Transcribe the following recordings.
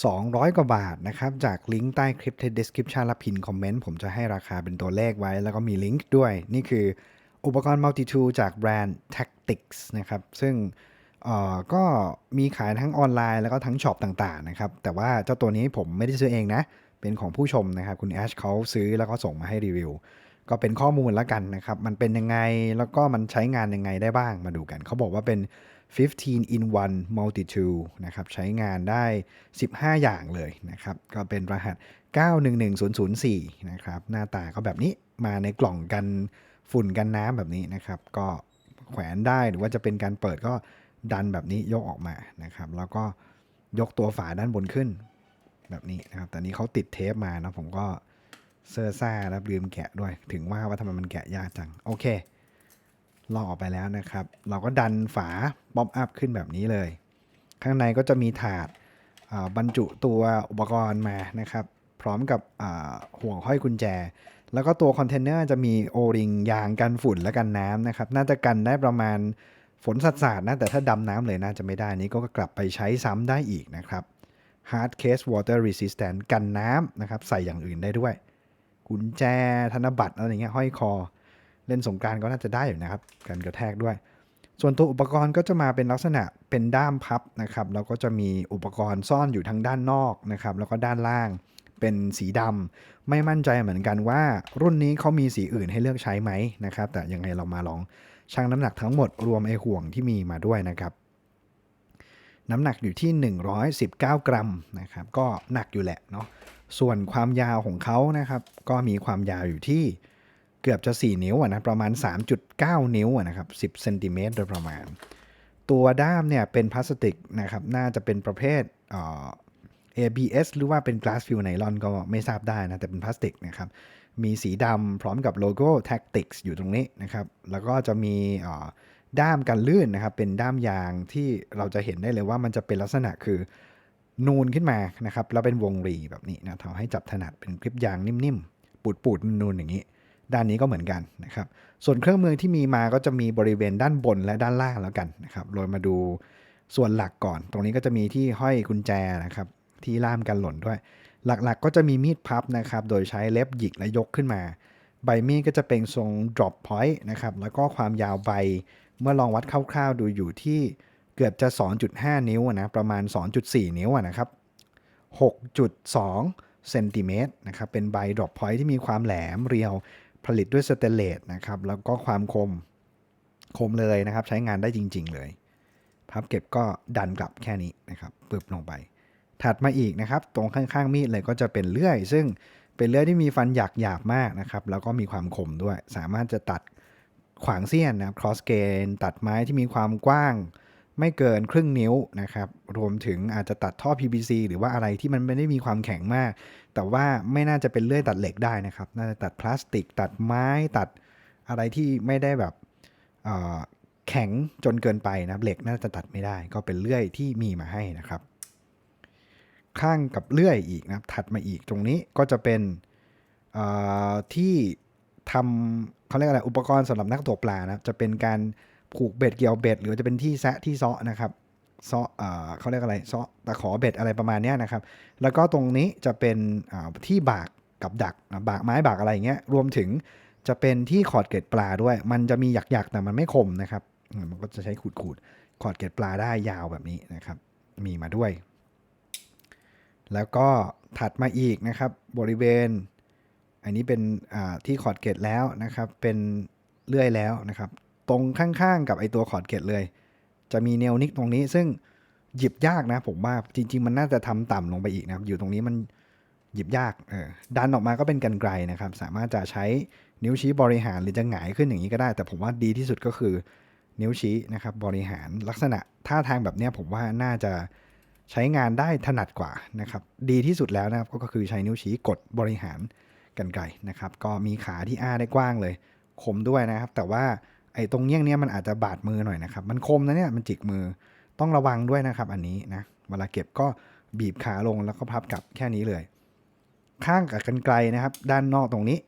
200 กว่าบาทนะครับ จากลิงก์ใต้คลิป description และพินคอมเมนต์ ผมจะให้ราคาเป็นตัวเลขไว้ แล้วก็มีลิงก์ด้วย นี่คืออุปกรณ์ multi tool จากแบรนด์ Tactics นะครับ ซึ่งเออก็มีขายทั้งออนไลน์แล้วก็ทั้งช็อปต่างๆนะครับ แต่ว่าเจ้าตัวนี้ผมไม่ได้ซื้อเองนะ เป็นของผู้ชมนะครับ คุณแอชเขาซื้อแล้วก็ส่งมาให้รีวิว ก็เป็นข้อมูลแล้วกันนะครับ มันเป็นยังไงแล้วก็มันใช้งานยังไงได้บ้างมาดูกัน เขาบอกว่าเป็น 15 in 1 multi tool นะครับใช้งานได้ 15 อย่างเลยนะครับ ก็เป็นรหัส 911004 นะครับ หน้าตาก็แบบนี้มาในกล่องกันฝุ่นกันน้ำแบบนี้นะครับ ก็แขวนได้หรือว่าจะเป็นการเปิดก็ดันแบบนี้ยกออกมานะครับ แล้วก็ยกตัวฝาด้านบนขึ้นแบบนี้นะครับ แต่นี้เขาติดเทปมานะผมก็เซอร์ซ่าแล้วลืมแกะด้วย ถึงว่าว่าทำไมมันแกะยากจัง โอเค ลอกออกไปแล้วนะครับ เราก็ดันฝาป๊อปอัพขึ้นแบบนี้เลย ข้างในก็จะมีถาดบรรจุตัวอุปกรณ์มานะครับ พร้อมกับห่วงห้อยกุญแจ แล้วก็ตัวคอนเทนเนอร์จะมีโอริงยางกันฝุ่นและกันน้ำนะครับ น่าจะกันได้ประมาณฝนสัดสาดๆนะ แต่ถ้าดำน้ำเลยน่าจะไม่ได้นี้ก็กลับไปใช้ซ้ำได้อีกนะครับ Hard Case Water Resistant กันน้ำนะครับ ใส่อย่างอื่นได้ด้วย กุญแจธนบัตรอะไรเงี้ยห้อยคอ เล่นสงกรารก็น่าจะได้อยู่นะครับกันกระแทกด้วย ส่วนตัวอุปกรณ์ก็จะมาเป็นลักษณะเป็นด้ามพับนะครับแล้วก็จะมีอุปกรณ์ซ่อนอยู่ทั้งด้านนอกนะครับแล้วก็ด้านล่างเป็นสีดำไม่มั่นใจเหมือนกันว่า รุ่นนี้เขามีสีอื่นให้เลือกใช้ไหมนะครับแต่ยังไงเรามาลองชั่งน้ำหนักทั้งหมดรวมไอห่วงที่มีมาด้วยนะครับน้ำหนักอยู่ที่ 119 กรัมนะครับ ก็หนักอยู่แหละเนาะ ส่วนความยาวของเขานะครับ ก็มีความยาวอยู่ที่ เกือบจะ 4 นิ้วอะนะประมาณ 3.9 นิ้วนะครับ10เซนติเมตรโดยประมาณ ตัวด้ามเนี่ยเป็นพลาสติกนะครับน่าจะเป็นประเภทเออ ABS หรือว่าเป็น glass fill nylon ก็ไม่ทราบได้นะ แต่เป็นพลาสติกนะครับ มีสีดำพร้อมกับโลโก้ Tactics อยู่ตรงนี้นะครับ แล้วก็จะมีด้ามกันลื่นนะครับ เป็นด้ามยางที่เราจะเห็นได้เลยว่ามันจะเป็นลักษณะคือนูนขึ้นมานะครับ แล้วเป็นวงรีแบบนี้นะทำให้จับถนัดเป็นคลิปยางนิ่มๆ ปูดๆนูนๆอย่างนี้ ด้านนี้ก็เหมือนกันนะครับ ส่วนเครื่องมือที่มีมาก็จะมีบริเวณด้านบนและด้านล่างแล้วกันนะครับโดยมาดูส่วนหลักก่อน ตรงนี้ก็จะมีที่ห้อยกุญแจนะครับ ที่ล่ามกันหล่นด้วย หลักๆก็จะมีมีดพับนะครับ โดยใช้เล็บหยิกและยกขึ้นมา ใบมีดก็จะเป็นทรง drop point นะครับ แล้วก็ความยาวใบ เมื่อลองวัดคร่าวๆ ดูอยู่ที่เกือบจะ 2.5 นิ้วนะ ประมาณ 2.4 นิ้วนะครับ 6.2เซนติเมตรนะครับ เป็นใบ drop point ที่มีความแหลมเรียว ผลิตด้วยสเตนเลสนะครับ แล้วก็ความคมคมเลยนะครับ ใช้งานได้จริง ๆ เลย พับเก็บก็ดันกลับแค่นี้นะครับปึบลงไป ถัดมาอีกนะครับ ตรงข้างๆ มีดเลยก็จะเป็นเลื่อย ซึ่งเป็นเลื่อยที่มีฟันหยักหยาบมากนะครับ แล้วก็มีความคมด้วย สามารถจะตัดขวางเสี้ยนนะครับ cross grain ตัดไม้ที่มีความกว้าง ไม่เกินครึ่งนิ้วนะครับ รวมถึงอาจจะตัดท่อ PVC หรือว่าอะไรที่มันไม่ได้มีความแข็งมาก แต่ว่าไม่น่าจะเป็นเลื่อยตัดเหล็กได้นะครับ น่าจะตัดพลาสติก ตัดไม้ตัดอะไรที่ไม่ได้แบบแข็งจนเกินไปนะเหล็กน่าจะตัดไม่ได้ ก็เป็นเลื่อยที่มีมาให้นะครับ ข้างกับเลื่อยอีกนะครับถัดมาอีกตรงนี้ก็จะเป็นที่ทำเขาเรียกอะไรอุปกรณ์สำหรับนักตกปลานะจะเป็นการ ผูกเบ็ดเกี่ยวเบ็ดหรือจะเป็นที่แซะที่เซาะนะครับเซาะเขาเรียกอะไรเซาะตะขอเบ็ดอะไรประมาณนี้นะครับ แล้วก็ตรงนี้จะเป็นที่บากกับดักบากไม้บากอะไรอย่างเงี้ยรวมถึงจะเป็นที่ขอดเกล็ดปลาด้วย มันจะมีหยักๆแต่มันไม่คมนะครับมันก็จะใช้ขูดๆขอดเกล็ดปลาได้ยาวแบบนี้นะครับ มีมาด้วย แล้วก็ถัดมาอีกนะครับ บริเวณ อันนี้เป็นที่ขอดเกล็ดแล้วนะครับ เป็นเลื่อยแล้วนะครับ ตรงข้างๆ กับไอตัวขอดเกล็ดเลย จะมีเนวนิกตรงนี้ซึ่งหยิบยากนะผมว่าจริง ๆ มันน่าจะทำต่ำลงไปอีกนะครับอยู่ตรงนี้มันหยิบยากเออดันออกมาก็เป็นกันไกลนะครับ สามารถจะใช้นิ้วชี้บริหารหรือจะหงายขึ้นอย่างนี้ก็ได้ แต่ผมว่าดีที่สุดก็คือนิ้วชี้นะครับบริหารลักษณะท่าทางแบบเนี้ยผมว่าน่าจะใช้งานได้ถนัดกว่านะครับดีที่สุดแล้วนะครับก็คือใช้นิ้วชี้กดบริหารกันไกลนะครับ ก็มีขาที่อ้าได้กว้างเลยคมด้วยนะครับ แต่ว่า ไอ้ตรงเงี้ยงเนี้ยมันอาจจะบาดมือหน่อยนะครับ มันคมนะเนี่ยมันจิกมือต้องระวังด้วยนะครับ อันนี้นะเวลาเก็บก็บีบขาลงแล้วก็พับกลับแค่นี้เลย ข้างกับกันไกลนะครับ ด้านนอกตรงนี้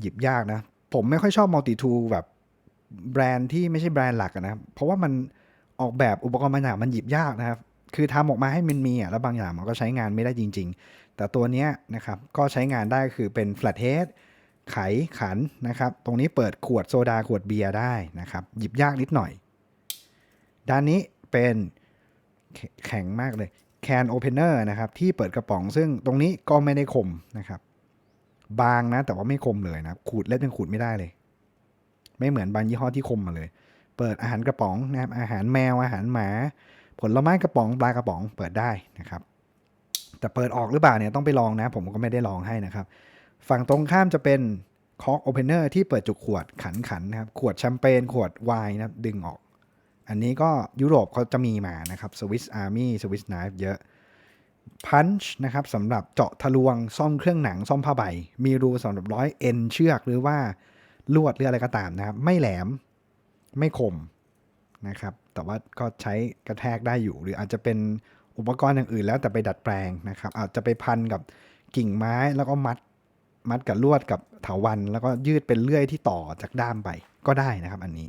หยิบยากนะ ผมไม่ค่อยชอบมัลติทูแบบแบรนด์ที่ไม่ใช่แบรนด์หลักนะเพราะว่ามันออกแบบอุปกรณ์บางอย่างมันหยิบยากนะครับ คือทำออกมาให้มันมีอะแล้วบางอย่างมันก็ใช้งานไม่ได้จริง ๆ แต่ตัวเนี้ยนะครับก็ใช้งานได้คือเป็น flat head ไขขันนะครับ ตรงนี้เปิดขวดโซดาขวดเบียร์ได้นะครับ หยิบยากนิดหน่อย ด้านนี้เป็นแข็งมากเลย can opener นะครับที่เปิดกระป๋อง ซึ่งตรงนี้ก็ไม่ได้คมนะครับ บางนะแต่ว่าไม่คมเลยนะขูดเล็บยังขูดไม่ได้เลย ไม่เหมือนบางยี่ห้อที่คมมาเลย เปิดอาหารกระป๋องนะครับอาหารแมวอาหารหมา ผลไม้กระป๋องปลากระป๋องเปิดได้นะครับ แต่เปิดออกหรือเปล่าเนี่ยต้องไปลองนะ ผมก็ไม่ได้ลองให้นะครับ ฝั่งตรงข้ามจะเป็นคอกโอเพนเนอร์ที่เปิดจุกขวดขันขันนะครับขวดแชมเปญขวดไวน์นะครับดึงออก อันนี้ก็ยุโรปเขาจะมีมานะครับสวิสอาร์มี่สวิสไนฟ์เยอะพันช์นะครับสำหรับเจาะทะลวงซ่อมเครื่องหนังซ่อมผ้าใบ มีรูสำหรับร้อยเอ็นเชือกหรือว่าลวดหรืออะไรก็ตามนะครับ ไม่แหลมไม่คมนะครับ แต่ว่าก็ใช้กระแทกได้อยู่ หรืออาจจะเป็นอุปกรณ์อย่างอื่นแล้วแต่ไปดัดแปลงนะครับ อาจจะไปพันกับกิ่งไม้แล้วก็มัด มัดกับลวดกับเถาวันแล้วก็ยืดเป็นเลื่อยที่ต่อจากด้ามไปก็ได้นะครับ อันนี้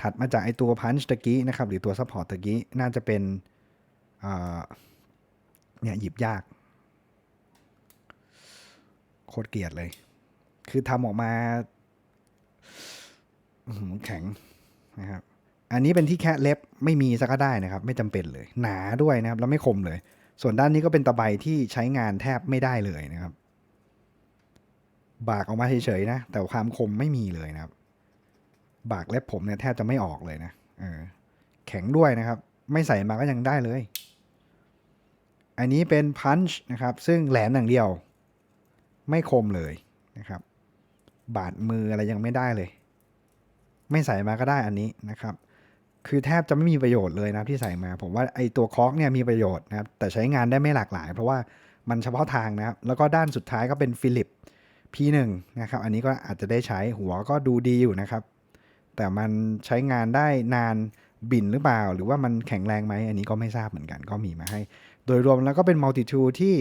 ถัดมาจากไอตัวพันช์ตะกี้นะครับ หรือตัวซัพพอร์ตตะกี้น่าจะเป็นเนี่ยหยิบยาก โคตรเกลียดเลย คือทำออกมาแข็งนะครับ อันนี้เป็นที่แค่เล็บไม่มีสักก็ได้นะครับ ไม่จำเป็นเลย หนาด้วยนะครับ แล้วไม่คมเลย ส่วนด้านนี้ก็เป็นตะไบที่ใช้งานแทบไม่ได้เลยนะครับ บากออกมาเฉยๆนะ แต่ความคมไม่มีเลยนะครับ บากเล็บผมเนี่ยแทบจะไม่ออกเลยนะเออแข็งด้วยนะครับ ไม่ใส่มาก็ยังได้เลย อันนี้เป็นพันช์นะครับ ซึ่งแหลมอย่างเดียว ไม่คมเลยนะครับ บาดมืออะไรยังไม่ได้เลย ไม่ใส่มาก็ได้อันนี้นะครับ คือแทบจะไม่มีประโยชน์เลยนะครับที่ใส่มา ผมว่าไอตัวคอกเนี่ยมีประโยชน์นะครับแต่ใช้งานได้ไม่หลากหลาย เพราะว่ามันเฉพาะทางนะครับแล้วก็ด้านสุดท้ายก็เป็นฟิลิป P1 นะครับอันนี้ก็อาจจะได้ใช้หัวก็ดูดีอยู่นะครับ แต่มันใช้งานได้นานบินหรือเปล่า หรือว่ามันแข็งแรงไหมอันนี้ก็ไม่ทราบเหมือนกันก็มีมาให้ โดยรวมแล้วก็เป็นมัลติทูที่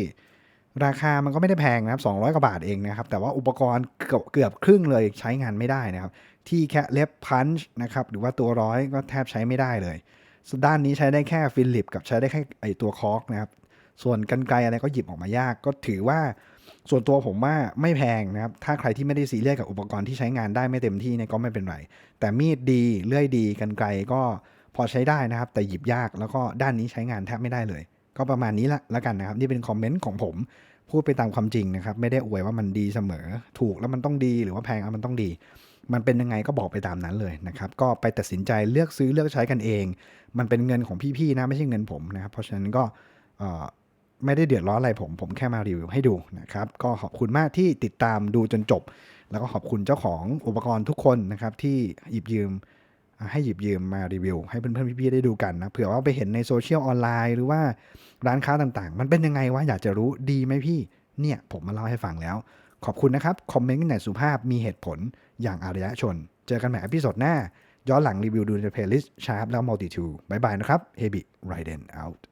ราคามันก็ไม่ได้แพงนะครับ200กว่าบาทเองนะครับ แต่ว่าอุปกรณ์เกือบเกือบครึ่งเลยใช้งานไม่ได้นะครับ ที่แค่เล็บพันช์นะครับหรือว่าตัวร้อยก็แทบใช้ไม่ได้เลยด้านนี้ใช้ได้แค่ฟิลิปกับใช้ได้แค่ไอตัวคอกนะครับส่วนกันไกลอะไรก็หยิบออกมายาก ก็ถือว่าส่วนตัวผมว่าไม่แพงนะครับ ถ้าใครที่ไม่ได้ซีเรียสกับอุปกรณ์ที่ใช้งานได้ไม่เต็มที่เนี่ยก็ไม่เป็นไร แต่มีดดีเลื่อยดีกันไกลก็พอใช้ได้นะครับ แต่หยิบยากแล้วก็ด้านนี้ใช้งานแทบไม่ได้เลย ก็ประมาณนี้ละแล้วกันนะครับ นี่เป็นคอมเมนต์ของผม พูดไปตามความจริงนะครับ ไม่ได้อวยว่ามันดีเสมอ ถูกแล้วมันต้องดีหรือว่าแพงแล้วมันต้องดี มันเป็นยังไงก็บอกไปตามนั้นเลยนะครับ ก็ไปตัดสินใจเลือกซื้อเลือกใช้กันเอง มันเป็นเงินของพี่ๆนะไม่ใช่เงินผมนะครับ เพราะฉะนั้นก็ไม่ได้เดือดร้อนอะไรผม ผมแค่มารีวิวให้ดูนะครับ ก็ขอบคุณมากที่ติดตามดูจนจบ แล้วก็ขอบคุณเจ้าของอุปกรณ์ทุกคนนะครับที่หยิบยืมให้หยิบยืมมารีวิว ให้เพื่อนๆพี่ๆได้ดูกันนะเผื่อว่าไปเห็นในโซเชียลออนไลน์หรือว่าร้านค้าต่างๆ มันเป็นยังไงวะอยากจะรู้ดีไหมพี่เนี่ยผมมาเล่าให้ฟังแล้ว ขอบคุณนะครับคอมเมนต์กันอย่างสุภาพมีเหตุผล อย่างอารยชน เจอกันใหม่อพิโซดหน้า ย้อนหลังรีวิวดูในเพลย์ลิสต์ชาร์ปแล้วมัลติทูบายบายนะครับเฮบิไรเดนเอาท์